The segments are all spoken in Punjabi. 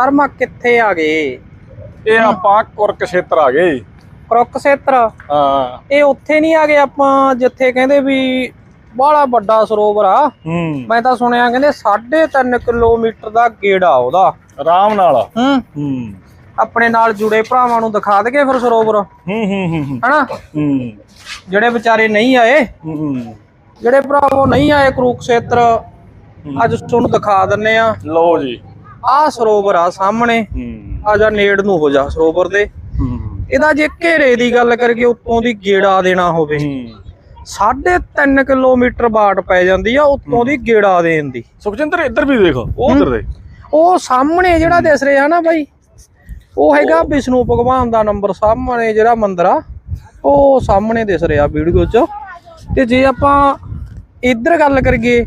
ਧਰਮਾ ਕਿੱਥੇ ਆ ਗਏ? ਇਹ ਆਪਾਂ ਕੁਰਕਸ਼ੇਤਰ ਆ ਗਏ ਕੁਰਕਸ਼ੇਤਰ? ਹਾਂ। ਇਹ ਉੱਥੇ ਨਹੀਂ ਆ ਗਏ ਆਪਾਂ ਜਿੱਥੇ ਕਹਿੰਦੇ ਵੀ ਬਾਹਲਾ ਵੱਡਾ ਸਰੋਵਰ ਆ। ਮੈਂ ਤਾਂ ਸੁਣਿਆ ਕਹਿੰਦੇ 3.5 ਕਿਲੋਮੀਟਰ ਦਾ ਗੇੜਾ ਉਹਦਾ। ਆਰਾਮ ਨਾਲ। ਹੂੰ। ਹੂੰ। ਆਪਣੇ ਨਾਲ ਜੁੜੇ ਭਰਾਵਾਂ ਨੂੰ ਦਿਖਾ ਦਗੇ ਫਿਰ ਸਰੋਵਰ। ਹੂੰ ਹੂੰ ਹੂੰ ਹਨਾ? ਹੂੰ। ਜਿਹੜੇ ਵਿਚਾਰੇ ਨਹੀਂ ਆਏ ਹੂੰ ਜਿਹੜੇ ਭਰਾਵੋ ਨਹੀਂ ਆਏ ਕੁਰੂਕਸ਼ੇਤਰ ਅੱਜ ਤੁਹਾਨੂੰ ਦਿਖਾ ਦਿੰਨੇ ਆ। ਲਓ ਜੀ। ਆਹ ਸਰੋਵਰ ਆ ਸਾਹਮਣੇ। ਆ ਜਾ ਨੇੜ ਨੂੰ ਹੋ ਜਾ ਸਰੋਵਰ ਦੇ। ਇਹਦਾ ਜੇ ਘੇਰੇ ਦੀ ਗੱਲ ਕਰੀਏ ਉੱਤੋਂ ਦੀ ਗੇੜਾ ਦੇਣਾ ਹੋਵੇ। ਹੂੰ। 3.5 ਕਿਲੋਮੀਟਰ ਬਾਟ ਪੈ ਜਾਂਦੀ ਆ ਉੱਤੋਂ ਦੀ ਗੇੜਾ ਦੇਣ ਦੀ। ਸੁਖਜਿੰਦਰ ਇੱਧਰ ਵੀ ਦੇਖੋ ਉਹ ਉਧਰ ਦੇ। ਉਹ ਸਾਹਮਣੇ ਜਿਹੜਾ ਦਿਸ ਰਿਹਾ ਨਾ ਬਾਈ ਉਹ ਹੈਗਾ ਵਿਸ਼ਨੂੰ ਭਗਵਾਨ ਦਾ ਨੰਬਰ ਸਾਹਮਣੇ ਜਿਹੜਾ ਮੰਦਿਰ ਆ। ਉਹ ਸਾਹਮਣੇ ਦਿਸ ਰਿਹਾ ਵੀਡੀਓ 'ਚ। ਤੇ ਜੇ ਆਪਾਂ ਇੱਧਰ ਗੱਲ ਕਰੀਏ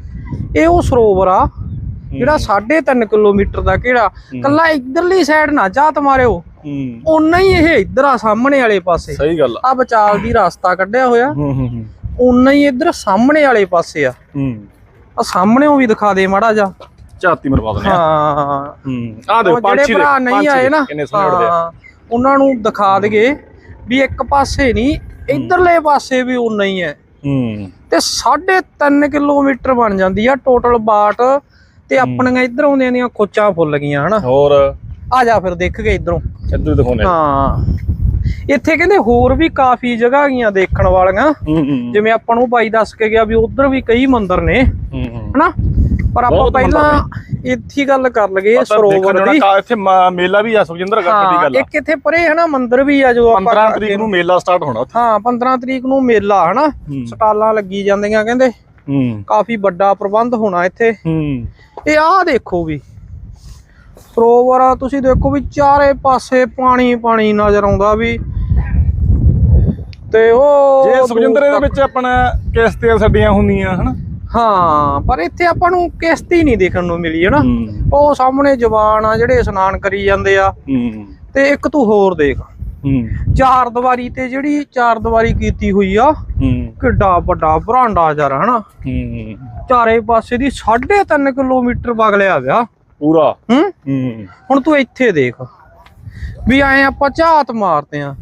ਇਹ ਉਹ ਸਰੋਵਰ ਆ। ਜਿਹੜਾ 3.5 ਕਿਲੋਮੀਟਰ ਦਾ ਕਿਹੜਾ ਕੱਲਾ ਇੱਧਰਲੀ ਸਾਈਡ ਨਾ ਝਾਤ ਮਾਰਿਓ। ਓਨਾ ਹੀ ਇਹ ਇੱਧਰ ਆ ਸਾਹਮਣੇ ਵਾਲੇ ਪਾਸੇ। ਸਹੀ ਗੱਲ ਆ। ਬਚਾਲ ਦੀ ਰਸਤਾ ਕੱਢਿਆ ਹੋਇਆ। ਹੂੰ ਹੂੰ ਇੱਧਰ ਸਾਹਮਣੇ ਵਾਲੇ ਪਾਸੇ ਆ। ਹੂੰ। ਆ ਸਾਹਮਣੇੋਂ ਵੀ ਦਿਖਾ ਦੇ ਮਾੜਾ ਜਾ ਝਾਤੀ ਮਰਵਾ ਦਨੇ ਹਾਂ। ਆ ਦੇਖੋ ਪੰਛੀ ਦੇ, ਨਹੀਂ ਆਏ ਨਾ। ਕਿੰਨੇ ਸੋਹਣੇ ਉੜਦੇ ਆ। ਹਾਂ, ਉਹਨਾਂ ਨੂੰ ਦਿਖਾ ਦਗੇ ਵੀ ਇੱਕ ਪਾਸੇ ਨਹੀਂ ਇਧਰਲੇ ਪਾਸੇ ਵੀ ਉਨਾ ਹੈ ਹੂੰ। ਤੇ 3.5 ਕਿਲੋਮੀਟਰ ਬਣ ਜਾਂਦੀ ਆ ਟੋਟਲ ਬਾਟ ਤੇ ਆਪਣੀਆਂ ਇੱਧਰ ਆਉਂਦੀਆਂ ਦੀਆਂ ਖੋਚਾਂ ਫੁੱਲ ਗਈਆਂ ਹਨਾ? ਹੋਰ? ਆ ਜਾ ਫਿਰ ਦੇਖ ਕੇ ਇਧਰੋਂ। ਇੱਧਰ ਦਿਖਾਉਣੇ ਹਾਂ। ਇੱਥੇ ਕਹਿੰਦੇ ਹੋਰ ਵੀ ਕਾਫੀ ਜਗ੍ਹਾ ਗਈਆਂ ਦੇਖਣ ਵਾਲੀਆਂ। ਜਿਵੇਂ ਆਪਾਂ ਨੂੰ ਬਾਈ ਦੱਸ ਕੇ ਗਿਆ ਵੀ ਉਧਰ ਵੀ ਕਈ ਮੰਦਿਰ ਨੇ ਹਨਾ? ਪਰ ਆਪਾਂ ਪਹਿਲਾਂ ਇੱਥੇ ਗੱਲ ਕਰ ਲਗੇ ਸਰੋਵਰ ਦੀ। ਇੱਥੇ ਮੇਲਾ ਵੀ ਆ ਸੁਖਜਿੰਦਰ ਦੀ ਗੱਲ ਇੱਕ ਇੱਥੇ ਪਰੇ ਹਨਾ ਮੰਦਿਰ ਵੀ ਆ ਜੋ ਆਪਾਂ 15 ਤਰੀਕ ਨੂੰ ਮੇਲਾ ਸਟਾਰਟ ਹੋਣਾ ਹਾਂ 15 ਤਰੀਕ ਨੂੰ ਮੇਲਾ ਹਨਾ? ਸਟਾਲਾਂ ਲੱਗੀ ਜਾਂਦੀਆਂ ਕਹਿੰਦੇ। ਕਾਫੀ ਵੱਡਾ ਪ੍ਰਬੰਧ ਹੋਣਾ ਇੱਥੇ। ਹੂੰ। ਇਹ ਆਹ ਦੇਖੋ ਵੀ। ਸਰੋਵਰ ਤੁਸੀਂ ਦੇਖੋ ਵੀ ਚਾਰੇ ਪਾਸੇ ਪਾਣੀ ਪਾਣੀ ਨਜ਼ਰ ਆਉਂਦਾ ਵੀ। ਤੇ ਉਹ ਜੇ ਸੁਖਜਿੰਦਰ ਇਹਦੇ ਵਿੱਚ ਆਪਣਾ ਕਿਸ਼ਤੀਆਂ ਛੱਡੀਆਂ ਹੁੰਦੀਆਂ ਹਨਾ? ਹਾਂ ਪਰ ਇੱਥੇ ਆਪਾਂ ਨੂੰ ਕਿਸ਼ਤੀ ਨਹੀਂ ਦੇਖਣ ਨੂੰ ਮਿਲੀ ਹਨਾ? ਉਹ ਸਾਹਮਣੇ ਜਵਾਨ ਆ ਜਿਹੜੇ ਇਸ਼ਨਾਨ ਕਰੀ ਜਾਂਦੇ ਆ। ਤੇ ਇੱਕ ਤੂੰ ਹੋਰ ਦੇਖ। ਚਾਰ ਦੀਵਾਰੀ ਤੇ ਜਿਹੜੀ ਚਾਰ ਦੀਵਾਰੀ ਕੀਤੀ ਹੋਈ ਆ ਹੂੰ। ਕਿੱਡਾ ਵੱਡਾ ਬਰਾਂਡਾ ਯਾਰ ਹਨਾ? ਹੂੰ। ਚਾਰੇ ਪਾਸੇ ਦੀ 3.5 ਕਿਲੋਮੀਟਰ ਵਗਲਿਆ ਵਿਆ। ਪੂਰਾ? ਹੁਣ ਤੂੰ ਇੱਥੇ ਦੇਖ ਵੀ ਐ ਆਪਾਂ ਝਾਤ ਮਾਰਦੇ ਆ।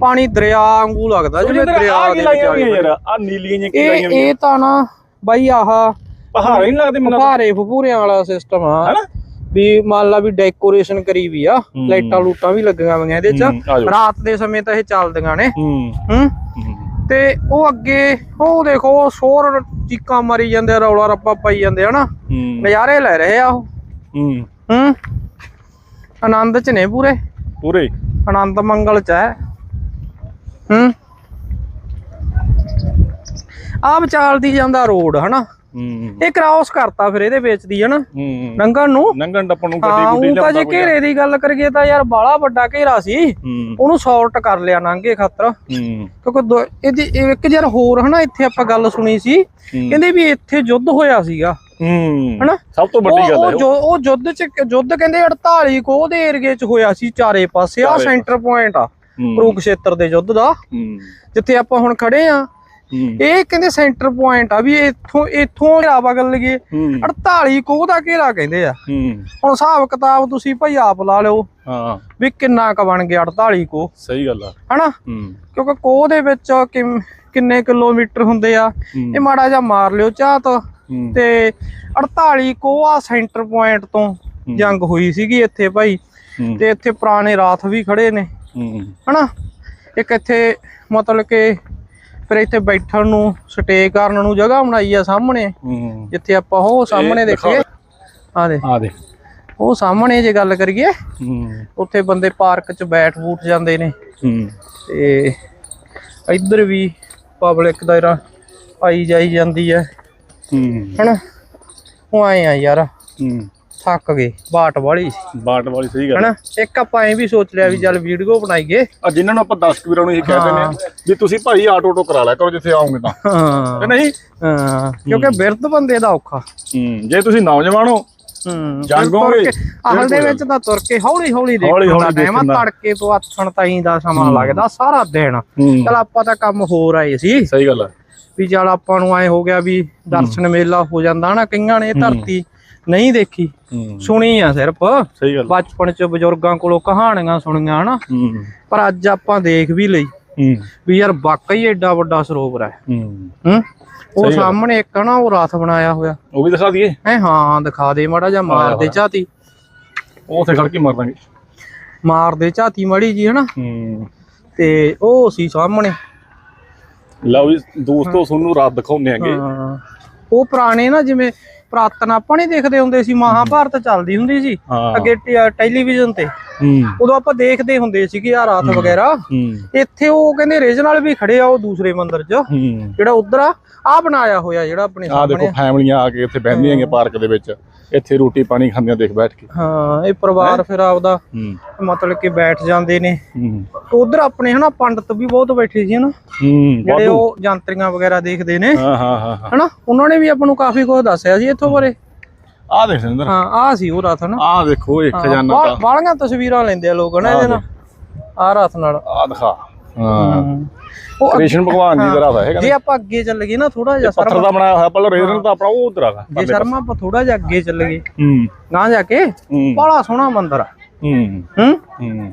ਪਾਣੀ ਦਰਿਆ ਵਾਂਗੂ ਲੱਗਦਾ ਜਿਵੇਂ ਦਰਿਆ ਦੇ ਵਿਚਾਲੇ ਆ ਨੀਲੀਆਂ ਜਿਹੀਆਂ ਕੀ ਇਹ ਤਾਂ ਨਾ ਬਾਈ ਆਹ ਪਹਾੜ ਨਹੀਂ ਲੱਗਦੇ ਮੈਨੂੰ ਫੁਹਾਰੇ ਫਪੂਰਿਆਂ ਵਾਲਾ ਸਿਸਟਮ ਆ। ਹਨਾ? ਵੀ ਮੰਨ ਲਾ ਵੀ ਡੈਕੋਰੇਸ਼ਨ ਕਰੀ ਵੀ ਆ। ਲਾਈਟਾਂ ਲੂਟਾਂ ਵੀ ਲੱਗੀਆਂ ਹੋਈਆਂ ਇਹਦੇ ਚ। ਰਾਤ ਦੇ ਸਮੇਂ ਤਾਂ ਇਹ ਚੱਲਦੀਆਂ ਨੇ। ਹੂੰ। ਤੇ ਉਹ ਅੱਗੇ ਉਹ ਦੇਖੋ ਸ਼ੋਰ ਚੀਕਾਂ ਮਾਰੀ ਜਾਂਦੇ ਰੌਲਾ ਰੱਪਾ ਪਾਈ ਜਾਂਦੇ ਹਨਾ? ਨਜ਼ਾਰੇ ਲੈ ਰਹੇ ਆ ਉਹ। ਹੂੰ। ਹੂੰ। ਆਨੰਦ ਚ ਨੇ ਪੂਰੇ। ਪੂਰੇ? ਆਨੰਦ ਮੰਗਲ ਚ ਹੈ। ਹੂੰ। ਆ ਵਿਚਾਲਦੀ ਜਾਂਦਾ ਰੋਡ ਹਨਾ? ਇਹ ਕ੍ਰਾਸ ਕਰਤਾ ਫਿਰ ਇਹਦੇ ਵਿੱਚ ਦੀ ਹਨਾ? ਲੰਘਣ ਨੂੰ? ਨੰਗਣ ਟੱਪਣ ਨੂੰ ਗੱਡੀ ਗੁੱਡੀ ਜੇ ਲਿਆਉਂਦਾ ਕੋਈ ਘੇਰੇ ਦੀ ਗੱਲ ਕਰੀਏ ਤਾਂ ਯਾਰ ਬਾਲਾ ਵੱਡਾ ਘੇਰਾ ਸੀ। ਉਹਨੂੰ ਸੌਲਟ ਕਰ ਲਿਆ ਲੰਘੇ ਖਾਤਰ। ਕਿਉਂਕਿ ਇਹਦੀ ਇਹ ਇੱਕ ਯਾਰ ਹੋਰ ਹਨਾ ਇੱਥੇ ਆਪਾਂ ਗੱਲ ਸੁਣੀ ਸੀ। ਕਹਿੰਦੇ ਵੀ ਇੱਥੇ ਯੁੱਧ ਹੋਇਆ ਸੀਗਾ। ਹਨਾ? ਸਭ ਤੋਂ ਵੱਡੀ ਗੱਲ ਉਹ ਹੈ ਉਹ। ਜੋ- ਉਹ ਯੁੱਧ ਚ ਯੁੱਧ ਕਹਿੰਦੇ 48 ਕੋ ਦੇ ਏਰੀਏ ਚ ਹੋਇਆ ਸੀ ਚਾਰੇ ਪਾਸੇ। ਆ ਸੈਂਟਰ ਪੁਆਇੰਟ ਆ। ਕੁਰੂਕਸ਼ੇਤਰ ਦੇ ਯੁੱਧ ਦਾ। ਜਿੱਥੇ ਆਪਾਂ ਹੁਣ ਖੜੇ ਆ। ਇਹ ਕਹਿੰਦੇ ਸੈਂਟਰ ਪੁਆਇੰਟ ਆ ਵੀ ਇੱਥੋਂ ਇੱਥੋਂ ਘੇਰਾ ਬਗਲ ਲਈਏ ਹੂੰ। 48 ਕੋ ਦਾ ਘੇਰਾ ਕਹਿੰਦੇ ਆ। ਹੁਣ ਹਿਸਾਬ ਕਿਤਾਬ ਤੁਸੀਂ ਭਾਈ ਆਪ ਲਾ ਲਿਓ ਹਾਂ। ਵੀ ਕਿੰਨਾ ਕ ਬਣ ਗਿਆ 48 ਕੋ। ਸਹੀ ਗੱਲ ਆ। ਹਨਾ? ਕਿਉਂਕਿ ਕੋਹ ਦੇ ਵਿੱਚ ਕਿੰਨ- ਕਿਲੋਮੀਟਰ ਹੁੰਦੇ ਆ। ਇਹ ਮਾੜਾ ਜਿਹਾ ਮਾਰ ਲਿਓ ਝਾਤ ਤੇ। 48 ਕੋ ਆ ਸੈਂਟਰ ਪੁਆਇੰਟ ਤੋਂ ਜੰਗ ਹੋਈ ਸੀਗੀ ਇੱਥੇ ਭਾਈ। ਤੇ ਇੱਥੇ ਪੁਰਾਣੇ ਰਾਥ ਵੀ ਖੜੇ ਨੇ। ਹਨਾ? ਇੱਕ ਇੱਥੇ ਮਤਲਬ ਕਿ ਫਿਰ ਇੱਥੇ ਬੈਠਣ ਨੂੰ ਸਟੇ ਕਰਨ ਨੂੰ ਜਗ੍ਹਾ ਬਣਾਈ ਆ ਸਾਹਮਣੇ। ਹੂੰ। ਜਿੱਥੇ ਆਪਾਂ ਉਹ ਸਾਹਮਣੇ ਦਿਖਾ ਦੇਖੀਏ। ਆ ਦੇ। ਆ ਦੇ ਉਹ ਸਾਹਮਣੇ ਜੇ ਗੱਲ ਕਰੀਏ ਹੂੰ। ਉੱਥੇ ਬੰਦੇ ਪਾਰਕ 'ਚ ਬੈਠ ਬੂਠ ਜਾਂਦੇ ਨੇ। ਹੂੰ। ਤੇ ਇੱਧਰ ਵੀ ਪਬਲਿਕ ਦਾਇਰਾ ਆਈ ਜਾਈ ਜਾਂਦੀ ਹੈ। ਹੂੰ। ਹਨਾ? ਉਹ ਆਏ ਆ ਯਾਰ। ਹੂੰ। ਥੱਕ ਗਏ ਬਾਟ ਵਾਲੀ। ਬਾਟ ਵਾਲੀ ਸਹੀ ਗੱਲ ਹਨਾ? ਇੱਕ ਆਪਾਂ ਐ ਵੀ ਸੋਚ ਲਿਆ ਵੀ ਚੱਲ ਵੀਡੀਓ ਬਣਾਈਏ। ਆ ਜਿਨ੍ਹਾਂ ਨੂੰ ਆਪਾਂ 10 ਵੀਰਾਂ ਨੂੰ ਇਹ ਕਹਿੰਦੇ ਨੇ ਵੀ ਤੁਸੀਂ ਭਾਈ ਆਟੋ ਆਟੋ ਕਰਾ ਲਿਆ ਕਰੋ ਜਿੱਥੇ ਆਓਗੇ ਤਾਂ। ਹਾਂ। ਨਹੀਂ? ਹਾਂ ਕਿਉਂਕਿ ਬਿਰਧ ਬੰਦੇ ਦਾ ਔਖਾ। ਹੂੰ ਜੇ ਤੁਸੀਂ ਨੌਜਵਾਨ ਹੋ ਹੂੰ। ਜਾਗੋਗੇ, ਅਸਲ ਦੇ ਵਿੱਚ ਤਾਂ ਤੁਰ ਕੇ ਹੌਲੀ ਹੌਲੀ ਦੇਖਣਾ ਟਾਈਮ ਆ। ਤੜਕੇ ਤੋਂ ਆਥਣ ਤਾਈਂ ਦਾ ਸਮਾਂ ਲੱਗਦਾ ਸਾਰਾ ਦਿਨ। ਚਲ ਆਪਾਂ ਤਾਂ ਕੰਮ ਹੋਰ ਆਏ ਸੀ। ਸਹੀ ਗੱਲ ਆ। ਵੀ ਚਲ ਆਪਾਂ ਨੂੰ ਐ ਹੋ ਗਿਆ ਵੀ ਦਰਸ਼ਨ ਮੇਲਾ ਹੋ ਜਾਂਦਾ ਨਾ ਕਈਆਂ ਨੇ ਧਰਤੀ ਨਹੀਂ ਦੇਖੀ। ਹੂੰ। ਸੁਣੀ ਆ ਸਿਰਫ। ਸਹੀ ਗੱਲ ਬਚਪਨ ਚ ਬਜ਼ੁਰਗਾਂ ਕੋਲੋਂ ਕਹਾਣੀਆਂ ਸੁਣੀਆਂ ਹਨਾ। ਹੂੰ। ਪਰ ਅੱਜ ਆਪਾਂ ਦੇਖ ਵੀ ਲਈ ਹੂੰ। ਵੀ ਯਾਰ ਵਾਕਈ ਐਡਾ ਵੱਡਾ ਸਰੋਵਰ ਹੈ। ਹੂੰ। ਹੂੰ। ਉਹ। ਸਾਹਮਣੇ ਇੱਕ ਨਾ ਉਹ ਰਾਥ ਬਣਾਇਆ ਹੋਇਆ। ਉਹ ਵੀ ਦਿਖਾ ਦਈਏ? ਹੈ ਹਾਂ ਦਿਖਾ ਦੇ ਮਾੜਾ ਜਾਂ ਮਾਰ ਦੇ ਝਾਤੀ। ਉਹ ਉੱਥੇ ਖੜ ਕੇ ਮਾਰ ਦਾਂਗੇ। ਮਾਰ ਦੇ ਝਾਤੀ ਮੜੀ ਜੀ ਹਨਾ। ਹੂੰ। ਤੇ ਉਹ ਸੀ ਸਾਹਮਣੇ। ਲਓ ਜੀ ਦੋਸਤੋ ਤੁਹਾਨੂੰ ਰਾਤ ਦਿਖਾਉਂਦੇ ਆਂਗੇ। ਹਾਂ। ਉਹ ਪੁਰਾਣੇ ਨਾ ਜਿਵੇਂ ਪ੍ਰਾਤਨ ਆਪਾਂ ਨਹੀਂ ਦੇਖਦੇ ਹੁੰਦੇ ਸੀ ਮਹਾਭਾਰਤ ਚੱਲਦੀ ਹੁੰਦੀ ਸੀ ਅੱਗੇ ਟੈਲੀਵਿਜ਼ਨ ਤੇ। ਉਦੋਂ ਆਪਾਂ ਦੇਖਦੇ ਹੁੰਦੇ ਸੀਗੇ ਆ ਰਾਤ ਵਗੈਰਾ। ਇੱਥੇ ਉਹ ਕਹਿੰਦੇ ਰੀਜਨਲ ਵੀ ਖੜੇ ਆ ਉਹ ਦੂਸਰੇ ਮੰਦਿਰ 'ਚ ਜਿਹੜਾ ਉਧਰ ਆ ਆ ਬਣਾਇਆ ਹੋਇਆ ਜਿਹੜਾ ਆਪਣੇ ਆ ਦੇਖੋ ਫੈਮਲੀਆਂ ਆ ਕੇ ਇੱਥੇ ਬਹਿੰਦੀਆਂ ਹੈਗੀਆਂ ਪਾਰਕ ਦੇ ਵਿੱਚ ਇੱਥੇ ਰੋਟੀ ਪਾਣੀ ਖਾਂਦੀਆਂ ਦੇਖ ਬੈਠ ਕੇ। ਹਾਂ ਇਹ ਪਰਿਵਾਰ ਫਿਰ ਆਪਦਾ ਮਤਲਬ ਕਿ ਬੈਠ ਜਾਂਦੇ ਨੇ। ਹੂੰ। ਉਧਰ ਆਪਣੇ ਹਨਾ ਪੰਡਤ ਵੀ ਬਹੁਤ ਬੈਠੇ ਸੀ ਹਨਾ। ਹੂੰ ਜਿਹੜੇ ਉਹ ਜਾਂਤਰੀਆਂ ਵਗੈਰਾ ਦੇਖਦੇ ਨੇ। ਹਾਂ ਹਾਂ ਹਾਂ ਹਨਾ ਉਹਨਾਂ ਨੇ ਵੀ ਆਪਾਂ ਨੂੰ ਕਾਫੀ ਕੁਝ ਦੱਸਿਆ ਸੀ। ਇੱਥੋਂ ਬਾਰੇ ਆ ਦੇਖ ਸਿੰਦਰ ਹਾਂ ਆ ਸੀ ਉਹ ਰਾਤ ਹਨਾ ਆ ਦੇਖੋ ਇਹ ਖਜ਼ਾਨਾ ਤਾਂ। ਬਾਲੀਆਂ ਤਸਵੀਰਾਂ ਲੈਂਦੇ ਆ ਲੋਕ ਹਨਾ ਇਹਦੇ ਨਾਲ। ਆ ਰਾਤ ਨਾਲ। ਆ ਦਿਖਾ। ਹਾਂ। ਉਹ ਕ੍ਰਿਸ਼ਨ ਭਗਵਾਨ ਜੀ ਦਾ ਰਾਤ ਹੈ ਜੇ ਆਪਾਂ ਅੱਗੇ ਚੱਲ ਗਏ ਨਾ ਥੋੜਾ ਜਿਹਾ ਪੱਥਰ ਦਾ ਬਣਾਇਆ ਹੋਇਆ ਪਹਿਲਾਂ ਰੇਜ਼ਨ ਤਾਂ ਆਪਣਾ ਉਹ ਉਧਰ ਆਗਾ ਜੇ ਸ਼ਰਮਾ ਆਪਾਂ ਥੋੜਾ ਜਿਹਾ ਅੱਗੇ ਚੱਲ ਗਏ ਹੂੰ। ਗਾਂ ਜਾ ਕੇ ਬੜਾ ਸੋਹਣਾ ਮੰਦਿਰ ਆ। ਹੂੰ। ਹੂੰ। ਹੂੰ।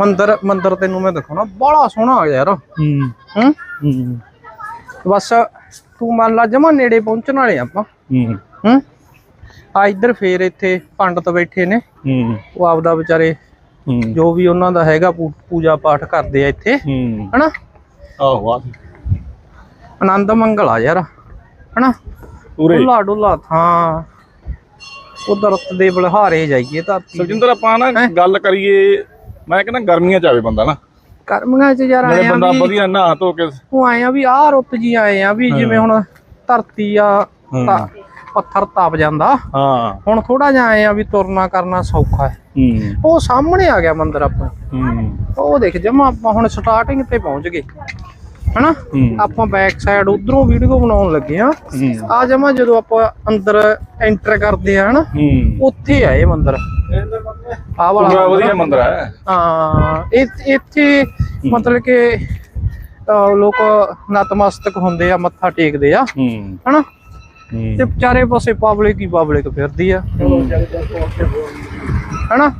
ਮੰਦਿਰ ਮੰਦਿਰ ਤੈਨੂੰ ਮੈਂ ਦਿਖਾਉਣਾ ਬੜਾ ਸੋਹਣਾ ਆ ਯਾਰ। ਹੂੰ। ਹੂੰ। ਬਸ ਤੂੰ ਮੰਨ ਲਾ ਜਮਾ ਨੇੜੇ ਪਹੁੰਚਣ ਵਾਲੇ ਆਪਾਂ। ਹੂੰ। ਹੂੰ? ਆ ਇੱਧਰ ਫੇਰ ਇੱਥੇ ਪੰਡਤ ਬੈਠੇ ਨੇ। ਹੂੰ। ਉਹ ਆਪਦਾ ਵਿਚਾਰੇ ਜੋ ਵੀ ਉਹਨਾਂ ਦਾ ਹੈਗਾ ਪੂਜਾ ਪਾਠ ਕਰਦੇ ਆ ਇੱਥੇ। ਹਨਾ? ਆਹੋ ਆ ਆਨੰਦ ਮੰਗਲ ਆ ਯਾਰ। ਹਨਾ? ਪੂਰੇ ਡੁੱਲਾ ਡੁੱਲਾ ਥਾਂ। ਕੁਦਰਤ ਦੇ ਬਲਹਾਰੇ ਜਾਈਏ ਧਰਤੀ ਸੁਖਜਿੰਦਰ ਆਪਾਂ ਨਾ ਗੱਲ ਕਰੀਏ। ਮੈਂ ਕਹਿੰਦਾ ਗਰਮੀਆਂ ਚ ਆਵੇ ਬੰਦਾ ਨਾ। ਕਰਮੀਆਂ ਚ ਯਾਰ ਨਾਲੇ ਆਏ ਆ ਬੰਦਾ ਵਧੀਆ ਨਹਾ ਧੋ ਕੇ। ਉਹ ਆਏ ਆ ਵੀ ਆਹ ਰੁੱਤ ਜੀ ਆਏ ਆ ਵੀ ਜਿਵੇਂ ਹੁਣ ਧਰਤੀ ਆ ਪੱਥਰ ਤਪ ਜਾਂਦਾ। ਹਾਂ। ਹੁਣ ਥੋੜਾ ਜਿਹਾ ਆਏ ਆ ਵੀ ਤੁਰਨਾ ਕਰਨਾ ਸੌਖਾ ਹੈ। ਉਹ ਸਾਹਮਣੇ ਆ ਗਿਆ ਮੰਦਿਰ ਆਪਣਾ। ਹੂੰ। ਉਹ ਦੇਖ ਜਮਾ ਆਪਾਂ ਹੁਣ ਸਟਾਰਟਿੰਗ ਤੇ ਪਹੁੰਚ ਗਏ। ਹਨਾ? ਆਪਾਂ ਬੈਕ ਸਾਈਡ ਉਧਰੋਂ ਵੀਡੀਓ ਬਣਾਉਣ ਲੱਗੇ ਆ ਆ ਜਮਾ ਜਦੋਂ ਆਪਾਂ ਅੰਦਰ ਐਂਟਰ ਕਰਦੇ ਆ ਹਨਾ? ਉੱਥੇ ਆ ਇਹ ਮੰਦਿਰ। ਆ ਵਾਲਾ ਵਧੀਆ ਮੰਦਿਰ ਹੈ। ਹਾਂ ਇੱਥੇ ਮਤਲਬ ਕਿ ਲੋਕ ਨਤਮਸਤਕ ਹੁੰਦੇ ਆ ਮੱਥਾ ਟੇਕਦੇ ਆ। ਹਨਾ? ਤੇ ਚਾਰੇ ਪਾਸੇ ਪਬਲਿਕ ਹੀ ਪਬਲਿਕ ਫਿਰਦੀ ਆ। ਹਨਾ?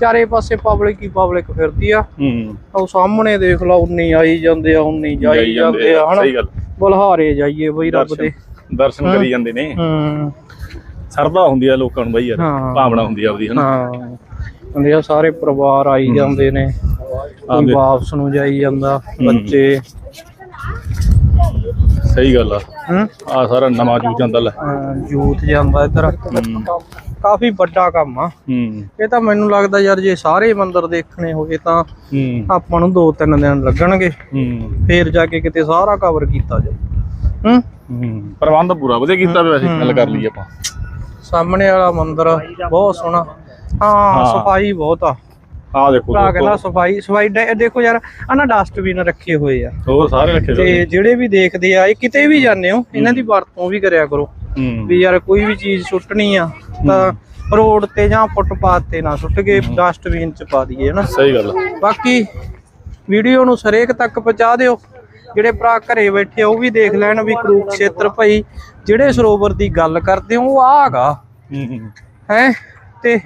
ਚਾਰੇ ਪਾਸੇ ਪਬਲਿਕ ਹੀ ਪਬਲਿਕ ਫਿਰਦੀ ਆ। ਹੂੰ। ਉਹ ਸਾਹਮਣੇ ਦੇਖ ਲਾ ਉਨੀ ਆਈ ਜਾਂਦੇ ਆ ਉਨੀ ਜਾਈ ਜਾਂਦੇ ਆ। ਹਨਾ? ਬਲਹਾਰੇ ਜਾਈਏ ਬਈ ਰੱਬ ਦੇ। ਦਰਸ਼ਨ ਕਰੀ ਜਾਂਦੇ ਨੇ। ਹੂੰ। ਸਰਦਾ ਹੁੰਦੀ ਆ ਲੋਕਾਂ ਨੂੰ ਬਈ ਯਾਰ। ਭਾਵਨਾ ਹੁੰਦੀ ਆ ਆਪਦੀ ਹਨਾ? ਹਾਂ। ਹੁੰਦੇ ਆ ਸਾਰੇ ਪਰਿਵਾਰ ਆਈ ਜਾਂਦੇ ਨੇ। ਕੋਈ। ਵਾਪਸ ਨੂੰ ਜਾਈ ਜਾਂਦਾ ਬੱਚੇ। ਸਹੀ ਗੱਲ ਆ। ਹੂੰ? ਆ ਸਾਰਾ ਨਵਾਂ ਜੂ ਜਾਂਦਾ ਲੈ। ਯੂਥ ਜਾਂਦਾ ਇੱਧਰ। ਕਾਫੀ ਵੱਡਾ ਕੰਮ ਆ। ਹੂੰ। ਇਹ ਤਾਂ ਮੈਨੂੰ ਲੱਗਦਾ ਯਾਰ ਜੇ ਸਾਰੇ ਮੰਦਿਰ ਦੇਖਣੇ ਹੋਏ ਤਾਂ ਹੂੰ। ਆਪਾਂ ਨੂੰ 2-3 ਦਿਨ ਲੱਗਣਗੇ। ਹੂੰ। ਫੇਰ ਜਾ ਕੇ ਕਿਤੇ ਸਾਰਾ ਕਵਰ ਕੀਤਾ ਜਾਏ। ਹੂੰ? ਹੂੰ। ਪ੍ਰਬੰਧ ਪੂਰਾ ਵਧੀਆ ਕੀਤਾ ਪਿਆ ਵੈਸੇ ਗੱਲ ਕਰ ਲਈ ਆਪਾਂ। ਸਾਹਮਣੇ ਵਾਲਾ ਮੰਦਿਰ ਬਹੁਤ ਸੋਹਣਾ। ਹਾਂ। ਸਫ਼ਾਈ ਬਹੁਤ ਆ। ਆ ਦੇਖੋ ਭਰਾ ਕਹਿੰਦਾ ਸਫ਼ਾਈ ਸਫ਼ਾਈ ਦੇਖੋ ਯਾਰ ਆ ਨਾ ਡਸਟਬਿਨ ਰੱਖੇ ਹੋਏ ਆ। ਹੋਰ ਸਾਰੇ ਰੱਖੇ ਹੋਏ ਤੇ ਜਿਹੜੇ ਵੀ ਦੇਖਦੇ ਆ ਇਹ ਕਿਤੇ ਵੀ ਜਾਂਦੇ ਹੋ ਇਹਨਾਂ ਦੀ ਵਰਤੋਂ ਵੀ ਕਰਿਆ ਕਰੋ। ਵੀ ਯਾਰ ਕੋਈ ਵੀ ਚੀਜ਼ ਸੁੱਟਣੀ ਆ ਤਾਂ ਰੋਡ ਤੇ ਜਾਂ ਫੁੱਟਪਾਥ ਤੇ ਨਾ ਸੁੱਟ ਕੇ ਡਸਟਬਿਨ ਚ ਪਾ ਦਈਏ ਨਾ ਸਹੀ ਗੱਲ। ਬਾਕੀ ਵੀਡੀਓ ਨੂੰ ਸਰੇਕ ਤੱਕ ਪਹੁੰਚਾ ਦਿਓ। ਜਿਹੜੇ ਭਰਾ ਘਰੇ ਬੈਠੇ ਉਹ ਵੀ ਦੇਖ ਲੈਣ ਵੀ ਕਰੂਕਸ਼ੇਤਰ ਭਾਈ ਜਿਹੜੇ ਸਰੋਵਰ ਦੀ ਗੱਲ ਕਰਦੇ ਹੋ ਉਹ ਆਗਾ ਹੈ ਤੇ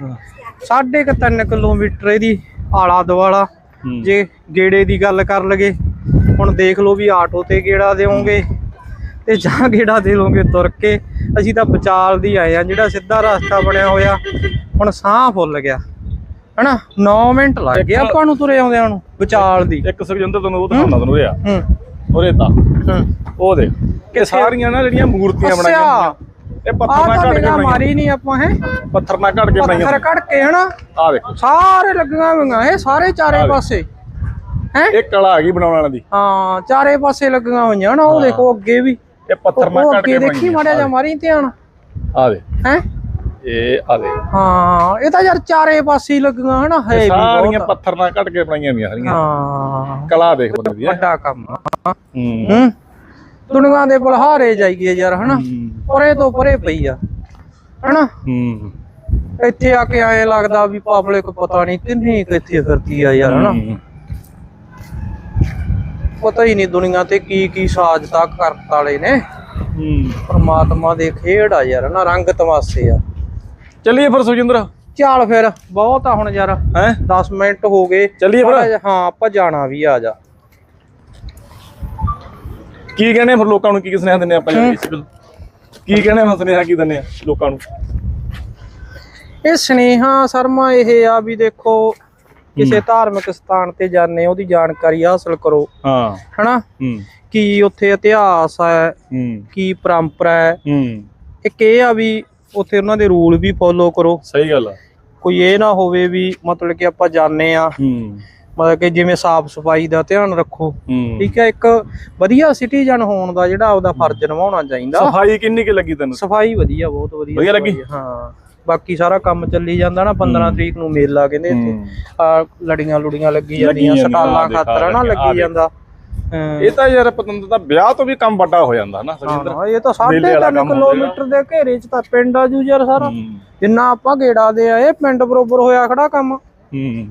ਸਾਢੇ ਕੁ ਤਿੰਨ ਕਿਲੋਮੀਟਰ ਇਹਦੀ ਆਲਾ ਦਵਾਲਾ। ਜੇ ਗੇੜੇ ਦੀ ਗੱਲ ਕਰ ਲਗੇ ਹੁਣ ਦੇਖ ਲਓ ਵੀ ਆਟੋ ਤੇ ਗੇੜਾ ਦੇਵੋਗੇ ਤੇ ਜਾਂ ਗੇੜਾ ਦੇ ਲਓਗੇ ਤੁਰ ਕੇ। ਅਸੀਂ ਤਾਂ ਵਿਚਾਲ ਦੀ ਆਏ ਆ ਜਿਹੜਾ ਸਿੱਧਾ ਰਸਤਾ ਬਣਿਆ ਹੋਇਆ ਹੁਣ ਸਾਹ ਫੁੱਲ ਗਿਆ। ਹਨਾ? 9 ਮਿੰਟ ਲੱਗ ਗਏ ਆਪਾਂ ਨੂੰ ਤੁਰੇ ਆਉਂਦਿਆਂ ਨੂੰ ਵਿਚਾਲ ਦੀ। ਇੱਕ ਸੁਖਜਿੰਦਰ ਤੁਹਾਨੂੰ ਉਹ ਦਿਖਾਉਣਾ ਤੁਹਾਨੂੰ ਰਿਆ ਹੂੰ। ਉਰੇ ਤਾਂ। ਉਹ ਦੇਖ। ਇਹ ਸਾਰੀਆਂ ਨਾ ਜਿਹੜੀਆਂ ਮੂਰਤੀਆਂ ਬਣਾਈਆਂ ਇਹ ਪੱਥਰ ਨਾਲ ਘੜ ਕੇ ਮੇਰਾ ਨਹੀਂ ਆਪਾਂ ਹੈ? ਪੱਥਰ ਨਾਲ ਘੜ ਕੇ ਬਣਾਈਆਂ। ਪੱਥਰ ਕੱਢ ਕੇ ਹਨਾ? ਆ ਦੇਖੋ ਸਾਰੇ ਲੱਗੀਆਂ ਹੋਈਆਂ ਇਹ ਸਾਰੇ ਚਾਰੇ ਪਾਸੇ। ਹੈ? ਇਹ ਕਲਾ ਹੈਗੀ ਬਣਾਉਣ ਵਾਲਿਆਂ ਦੀ। ਹਾਂ ਚਾਰੇ ਪਾਸੇ ਲੱਗੀਆਂ ਹੋਈਆਂ ਨਾ ਉਹ ਦੇਖੋ ਅੱਗੇ ਵੀ। ਇਹ ਪੱਥਰ ਨਾਲ ਘੜ ਕੇ ਦੇਖੀ ਮਾੜਿਆ ਜਾ ਮਾਰੀ ਧਿਆਨ। ਆ ਦੇ ਹੈ? ਇਹ ਆ ਦੇ ਹਾਂ ਇਹ ਤਾਂ ਯਾਰ ਚਾਰੇ ਪਾਸੇ ਲੱਗੀਆਂ ਹਨਾ? ਹੈ ਵੀ ਸਾਰੀਆਂ ਪੱਥਰ ਨਾਲ ਘੜ ਕੇ ਬਣਾਈਆਂ ਹੋਈਆਂ ਸਾਰੀਆਂ ਹਾਂ। ਕਲਾ ਦੇਖ ਬੰਦੇ ਦੀ। ਵੱਡਾ ਕੰਮ ਹੂੰ? ਦੁਨੀਆਂ ਦੇ ਬਲਹਾਰੇ ਜਾਈਏ ਯਾਰ ਹਨਾ? ਪਰੇ ਤੋਂ ਪਰੇ ਪਈ ਆ ਹਨਾ? ਹੂੰ। ਇੱਥੇ ਆ ਕੇ ਐਂ ਲੱਗਦਾ ਵੀ ਪਬਲਿਕ ਪਤਾ ਨਹੀਂ ਕਿੰਨੀ ਕੁ ਇੱਥੇ ਫਿਰਦੀ ਆ ਯਾਰ ਹਨਾ। ਪਤਾ ਹੀ ਨਹੀਂ ਦੁਨੀਆ ਤੇ ਕੀ ਕੀ ਸਾਜ਼ਤਾ ਕਰਤ ਵਾਲੇ ਨੇ। ਹੂੰ। ਪਰਮਾਤਮਾ ਦੇ ਖੇਡ ਆ ਯਾਰ ਨਾ ਰੰਗ ਤਮਾਸ਼ੇ ਆ। ਚੱਲੀਏ ਫਿਰ ਸੁਜਿੰਦਰ। ਚੱਲ ਫਿਰ ਬਹੁਤ ਆ ਹੁਣ ਯਾਰ। ਹੈ? 10 ਮਿੰਟ ਹੋ ਗਏ। ਚੱਲੀਏ ਫਿਰ। ਹਾਂ ਆਪਾਂ ਜਾਣਾ ਵੀ ਆ ਜਾ। ਕੀ ਕਹਿੰਦੇ ਫਿਰ ਲੋਕਾਂ ਨੂੰ ਕੀ ਸੁਨੇਹਾ ਦਿੰਦੇ ਆਪਾਂ ਜੀ ਕੀ ਕਹਿੰਦੇ ਆ ਸੁਨੇਹਾ ਕੀ ਦਿੰਦੇ ਆ ਲੋਕਾਂ ਨੂੰ? ਇਹ ਸਨੇਹਾ ਸ਼ਰਮਾ ਇਹ ਆ ਵੀ ਦੇਖੋ ਕਿਸੇ ਧਾਰਮਿਕ ਸਥਾਨ ਤੇ ਜਾਂਦੇ ਉਹਦੀ ਜਾਣਕਾਰੀ ਹਾਸਲ ਕਰੋ। ਹਾਂ। ਹਨਾ? ਹੂੰ। ਕੀ ਉੱਥੇ ਇਤਿਹਾਸ ਹੈ ਹੂੰ। ਕੀ ਪਰੰਪਰਾ ਹੈ। ਹੂੰ। ਇੱਕ ਇਹ ਆ ਵੀ ਉੱਥੇ ਉਹਨਾਂ ਦੇ ਰੂਲ ਵੀ ਫੋਲੋ ਕਰੋ। ਸਹੀ ਗੱਲ ਆ। ਕੋਈ ਇਹ ਨਾ ਹੋਵੇ ਵੀ ਮਤਲਬ ਕਿ ਆਪਾਂ ਜਾਂਦੇ ਆ। ਹੂੰ। ਮਤਲਬ ਕਿ ਜਿਵੇਂ ਸਾਫ਼ ਸਫ਼ਾਈ ਦਾ ਧਿਆਨ ਰੱਖੋ। ਠੀਕ ਹੈ ਇੱਕ ਵਧੀਆ ਸਿਟੀਜ਼ਨ ਹੋਣ ਦਾ ਜਿਹੜਾ ਆਪਦਾ ਫਰਜ਼ ਨਿਭਾਉਣਾ ਚਾਹੀਦਾ। ਸਫ਼ਾਈ ਕਿੰਨੀ ਕਿ ਲੱਗੀ ਤੈਨੂੰ? ਸਫ਼ਾਈ ਵਧੀਆ ਬਹੁਤ ਵਧੀਆ ਵਧੀਆ ਲੱਗੀ? ਸਫ਼ਾਈ, ਹਾਂ। ਬਾਕੀ ਸਾਰਾ ਕੰਮ ਚੱਲੀ ਜਾਂਦਾ ਨਾ 15 ਤਰੀਕ ਨੂੰ ਮੇਲਾ ਕਹਿੰਦੇ ਇੱਥੇ। ਆ ਲੜੀਆਂ ਲੁੜੀਆਂ ਲੱਗੀ ਜਾਂਦੀਆਂ ਸਟਾਲਾਂ ਖਾਤਰ ਨਾ ਲੱਗੀ। ਜਾਂਦਾ। ਇਹ ਤਾਂ ਯਾਰ ਪਤੰਦਰ ਦਾ ਵਿਆਹ ਤੋਂ ਵੀ ਕੰਮ ਵੱਡਾ ਹੋ ਜਾਂਦਾ ਨਾ ਸੁਜਿੰਦਰ ਹਾਂ, ਇਹ ਤਾਂ ਮੇਲੇ ਵਾਲਾ 3.5 ਕੰਮ ਹੋ ਕਿਲੋਮੀਟਰ ਦੇ ਘੇਰੇ 'ਚ ਤਾਂ ਪਿੰਡ ਆ ਜੂ ਯਾਰ ਸਾਰਾ। ਜਿੰਨਾ ਆਪਾਂ ਗੇੜਾ ਦੇ ਆਏ ਪਿੰਡ ਬਰੋਬਰ ਹੋਇਆ ਖੜਾ ਕੰਮ। ਹੂੰ।